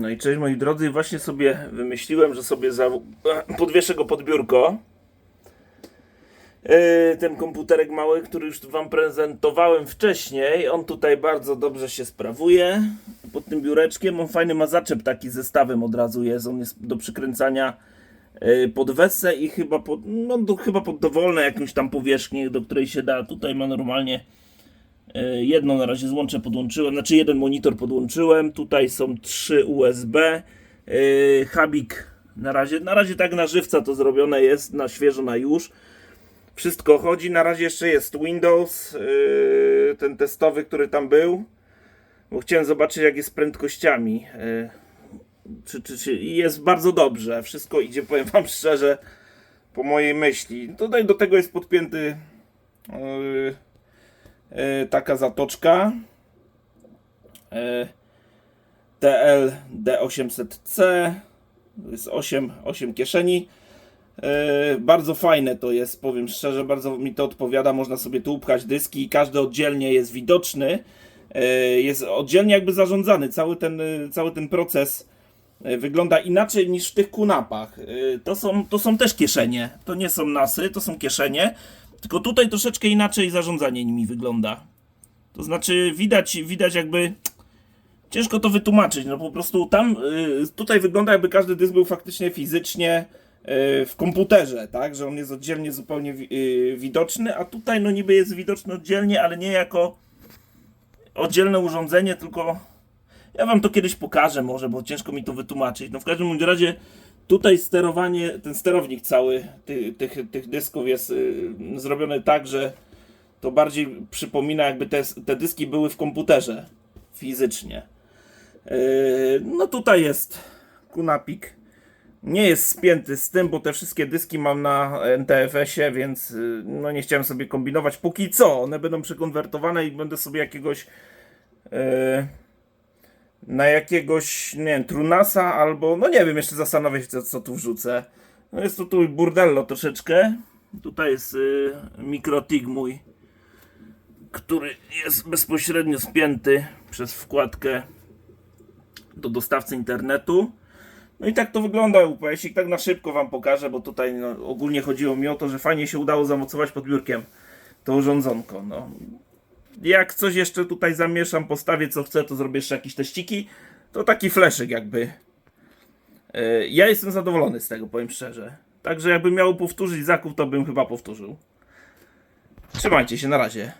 No i cześć moi drodzy, właśnie sobie wymyśliłem, że sobie za... podwieszę go pod biurko. Yy, ten komputerek mały, który już wam prezentowałem wcześniej, on tutaj bardzo dobrze się sprawuje. Pod tym biureczkiem on fajny ma zaczep taki zestawem od razu jest, on jest do przykręcania yy, pod wesę i chyba pod, no, do, chyba pod dowolne jakąś tam powierzchnię, do której się da. Tutaj ma normalnie E, Jedno na razie złącze podłączyłem, znaczy jeden monitor podłączyłem. Tutaj są trzy USB. Yy, Hubik na razie, na razie tak na żywca to zrobione jest, na świeżo, na już. Wszystko chodzi. Na razie jeszcze jest Windows, yy, ten testowy, który tam był. Bo chciałem zobaczyć, jak jest z prędkościami. Czy, czy, czy, jest bardzo dobrze. Wszystko idzie, powiem Wam szczerze, po mojej myśli. Tutaj do tego jest podpięty. Yy, e, taka zatoczka e, TL D800C to jest 8, 8 kieszeni e, bardzo fajne to jest powiem szczerze, bardzo mi to odpowiada można sobie tu upchać dyski każdy oddzielnie jest widoczny e, jest oddzielnie jakby zarządzany cały ten, e, cały ten proces e, wygląda inaczej niż w tych kunapach. E, To są, to są też kieszenie. To nie są nasy, to są kieszenie. Tylko tutaj troszeczkę inaczej zarządzanie nimi wygląda. To znaczy widać, widać jakby ciężko to wytłumaczyć. No po prostu tam y, tutaj wygląda jakby każdy dysk był faktycznie fizycznie y, w komputerze, tak? Że on jest oddzielnie zupełnie y, widoczny, a tutaj no niby jest widoczny oddzielnie, ale nie jako oddzielne urządzenie, tylko ja wam to kiedyś pokażę może, bo ciężko mi to wytłumaczyć. No w każdym razie tutaj sterowanie, ten sterownik cały ty, tych, tych dysków jest y, zrobiony tak, że to bardziej przypomina jakby te, te dyski były w komputerze fizycznie. Yy, no tutaj jest kunapik. Nie jest spięty z tym, bo te wszystkie dyski mam na NTFS-ie, więc y, no nie chciałem sobie kombinować. Póki co, one będą przekonwertowane i będę sobie jakiegoś yy, na jakiegoś, nie wiem, Trunasa albo, no nie wiem, jeszcze zastanowię się, co, tu wrzucę. No jest to tu burdello troszeczkę. Tutaj jest y, mikrotig mój, który jest bezpośrednio spięty przez wkładkę do dostawcy internetu. No i tak to wygląda UPS-ik, tak na szybko wam pokażę, bo tutaj no, ogólnie chodziło mi o to, że fajnie się udało zamocować pod biurkiem to urządzonko. No. Jak coś jeszcze tutaj zamieszam, postawię co chcę, to zrobię jeszcze jakieś teściki. To taki fleszyk jakby. Yy, Ja jestem zadowolony z tego, powiem szczerze. Także jakbym miał powtórzyć zakup, to bym chyba powtórzył. Trzymajcie się, na razie.